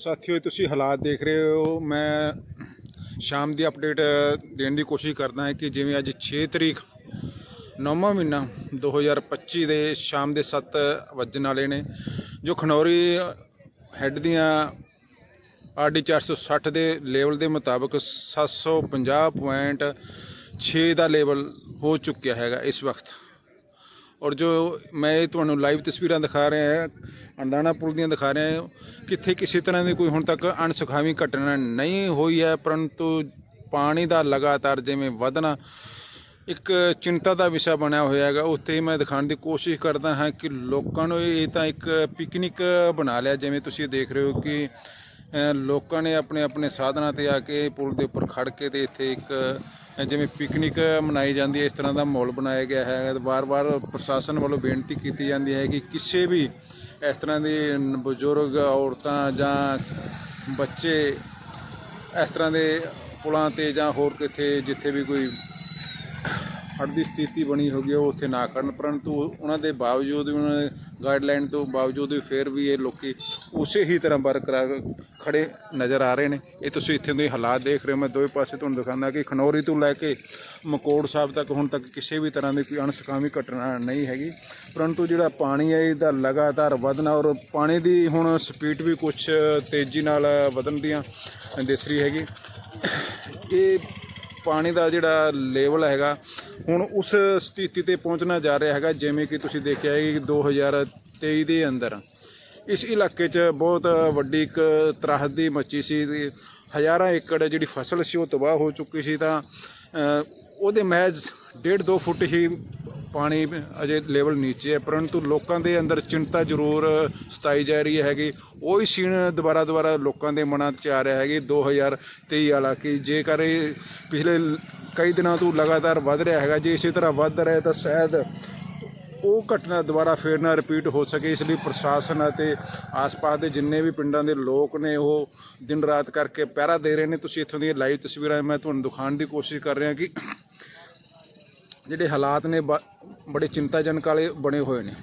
ਸਾਥੀਓ ਤੁਸੀਂ ਹਾਲਾਤ ਦੇਖ ਰਹੇ ਹੋ। ਮੈਂ ਸ਼ਾਮ ਦੀ ਅਪਡੇਟ ਦੇਣ ਦੀ ਕੋਸ਼ਿਸ਼ ਕਰਦਾ ਹਾਂ ਕਿ ਜਿਵੇਂ ਅੱਜ 6 ਤਰੀਕ, ਨੌਵਾਂ ਮਹੀਨਾ 2025 ਦੇ ਸ਼ਾਮ ਦੇ 7 ਵੱਜਣ ਵਾਲੇ ਨੇ, ਜੋ ਖਨੌਰੀ ਹੈੱਡ ਦੀਆਂ ਆਰਡੀ 460 ਦੇ ਲੈਵਲ ਦੇ ਮੁਤਾਬਕ 750.6 ਦਾ ਲੈਵਲ ਹੋ ਚੁੱਕਿਆ ਹੈਗਾ ਇਸ ਵਕਤ। ਔਰ ਜੋ ਮੈਂ ਇਹ ਤੁਹਾਨੂੰ ਲਾਈਵ ਤਸਵੀਰਾਂ ਦਿਖਾ ਰਿਹਾ ਹਾਂ ਅੰਦਾਨਾ ਪੁਲ ਦੀਆਂ ਦਿਖਾ ਰਿਹਾ ਹਾਂ, ਕਿੱਥੇ ਕਿਸੇ ਤਰ੍ਹਾਂ ਦੀ ਕੋਈ ਹੁਣ ਤੱਕ ਅਣਸੁਖਾਵੀ ਘਟਨਾ ਨਹੀਂ ਹੋਈ ਹੈ, ਪਰੰਤੂ ਪਾਣੀ ਦਾ ਲਗਾਤਾਰ ਜਿਵੇਂ ਵਧਣਾ ਇੱਕ ਚਿੰਤਾ ਦਾ ਵਿਸ਼ਾ ਬਣਿਆ ਹੋਇਆ ਹੈਗਾ। ਉੱਥੇ ਮੈਂ ਦਿਖਾਉਣ ਦੀ ਕੋਸ਼ਿਸ਼ ਕਰਦਾ ਹਾਂ ਕਿ ਲੋਕਾਂ ਨੂੰ ਇਹ ਤਾਂ ਇੱਕ ਪਿਕਨਿਕ ਬਣਾ ਲਿਆ, ਜਿਵੇਂ ਤੁਸੀਂ ਦੇਖ ਰਹੇ ਹੋ ਕਿ ਲੋਕਾਂ ਨੇ ਆਪਣੇ ਆਪਣੇ ਸਾਧਨਾਂ ਤੇ ਆ ਕੇ ਪੁਲ ਦੇ ਉੱਪਰ ਖੜ ਕੇ ਤੇ ਇੱਥੇ ਇੱਕ ਜਿਵੇਂ ਪਿਕਨਿਕ ਮਨਾਈ ਜਾਂਦੀ ਹੈ, ਇਸ ਤਰ੍ਹਾਂ ਦਾ ਮਾਹੌਲ ਬਣਾਇਆ ਗਿਆ ਹੈ। ਵਾਰ-ਵਾਰ ਪ੍ਰਸ਼ਾਸਨ ਵੱਲੋਂ ਬੇਨਤੀ ਕੀਤੀ ਜਾਂਦੀ ਹੈ ਕਿ ਕਿਸੇ ਵੀ ਇਸ ਤਰ੍ਹਾਂ ਦੇ ਬਜ਼ੁਰਗ ਔਰਤਾਂ ਜਾਂ ਬੱਚੇ ਇਸ ਤਰ੍ਹਾਂ ਦੇ ਪੁਲਾਂ ਤੇ ਜਾਂ ਹੋਰ ਕਿਤੇ ਜਿੱਥੇ ਵੀ ਕੋਈ ਹੜ੍ਹ ਦੀ ਸਥਿਤੀ ਬਣੀ ਹੋਗੀ, ਉਹ ਉੱਥੇ ਨਾ ਕਰਨ, ਪਰੰਤੂ ਉਹਨਾਂ ਦੇ ਬਾਵਜੂਦ ਵੀ, ਉਹਨਾਂ ਦੇ ਗਾਈਡਲਾਈਨ ਤੋਂ ਬਾਵਜੂਦ ਵੀ ਫਿਰ ਵੀ ਇਹ ਲੋਕੀ ਉਸੇ ਹੀ ਤਰ੍ਹਾਂ ਬਰਕਰਾਰ ਖੜੇ ਨਜ਼ਰ ਆ ਰਹੇ ਨੇ। ਇਹ ਤੁਸੀਂ ਇੱਥੇ ਦੇ ਹਾਲਾਤ ਦੇਖ ਰਹੇ ਹੋ, ਮੈਂ ਦੋਵੇਂ ਪਾਸੇ ਤੁਹਾਨੂੰ ਦਿਖਾਉਂਦਾ ਕਿ ਖਨੌਰੀ ਤੋਂ ਲੈ ਕੇ ਮਕੋੜ ਸਾਹਿਬ ਤੱਕ ਹੁਣ ਤੱਕ ਕਿਸੇ ਵੀ ਤਰ੍ਹਾਂ ਦੀ ਕੋਈ ਅਣਸੁਖਾਵੀ ਘਟਨਾ ਨਹੀਂ ਹੈਗੀ। ਪਰੰਤੂ ਜਿਹੜਾ ਪਾਣੀ ਹੈ, ਇਹਦਾ ਲਗਾਤਾਰ ਵਧਣਾ ਔਰ ਪਾਣੀ ਦੀ ਹੁਣ ਸਪੀਡ ਵੀ ਕੁਝ ਤੇਜ਼ੀ ਨਾਲ ਵਧਣ ਦੀਆਂ ਦਿਸ ਰਹੀ ਹੈਗੀ। ਇਹ ਪਾਣੀ ਦਾ ਜਿਹੜਾ ਲੈਵਲ ਹੈਗਾ ਹੁਣ ਉਸ ਸਥਿਤੀ ਤੇ ਪਹੁੰਚਣਾ ਜਾ ਰਿਹਾ ਹੈਗਾ, ਜਿਵੇਂ ਕਿ ਤੁਸੀਂ ਦੇਖਿਆ ਹੈ ਕਿ 2023 ਦੇ ਅੰਦਰ ਇਸ ਇਲਾਕੇ 'ਚ ਬਹੁਤ ਵੱਡੀ ਇੱਕ ਤਰਾਹਦੀ ਮੱਚੀ ਸੀ। ਹਜ਼ਾਰਾਂ ਏਕੜ ਜਿਹੜੀ ਫਸਲ ਸੀ ਉਹ ਤਬਾਹ ਹੋ ਚੁੱਕੀ ਸੀ ਤਾਂ ਉਹਦੇ ਮਹਿਜ਼ 1.5 2 ਫੁੱਟ ਹੀ ਪਾਣੀ ਅਜੇ ਲੈਵਲ ਨੀਚੇ ਹੈ, ਪਰੰਤੂ ਲੋਕਾਂ ਦੇ ਅੰਦਰ ਚਿੰਤਾ ਜ਼ਰੂਰ ਸਤਾਈ ਜਾ ਰਹੀ ਹੈਗੀ। ਉਹ ਉਹੀ ਸੀਨ ਦੁਬਾਰਾ ਦੁਬਾਰਾ ਲੋਕਾਂ ਦੇ ਮਨਾਂ 'ਚ ਆ ਰਿਹਾ ਹੈਗੀ 2023 ਵਾਲਾ, ਕਿ ਜੇਕਰ ਪਿਛਲੇ ਕਈ ਦਿਨਾਂ ਤੋਂ ਲਗਾਤਾਰ ਵੱਧ ਰਿਹਾ ਹੈਗਾ। ਜੇ ਇਸੇ ਤਰ੍ਹਾਂ ਵੱਧ ਰਿਹਾ ਤਾਂ ਸ਼ਾਇਦ ਉਹ ਘਟਨਾ ਦੁਬਾਰਾ ਫੇਰ ਨਾ ਰਿਪੀਟ ਹੋ ਸਕੇ। ਇਸ ਲਈ ਪ੍ਰਸ਼ਾਸਨ ਅਤੇ ਆਸ-ਪਾਸ ਦੇ ਜਿੰਨੇ ਵੀ ਪਿੰਡਾਂ ਦੇ ਲੋਕ ਨੇ, ਉਹ ਦਿਨ ਰਾਤ ਕਰਕੇ ਪਹਿਰਾ ਦੇ ਰਹੇ ਨੇ। ਤੁਸੀਂ ਇੱਥੋਂ ਦੀਆਂ ਲਾਈਵ ਤਸਵੀਰਾਂ, ਮੈਂ ਤੁਹਾਨੂੰ ਦਿਖਾਉਣ ਦੀ ਕੋਸ਼ਿਸ਼ ਕਰ ਰਿਹਾ ਕਿ ਜਿਹੜੇ ਹਾਲਾਤ ਨੇ ਬੜੇ ਚਿੰਤਾਜਨਕ ਵਾਲੇ ਬਣੇ ਹੋਏ ਨੇ।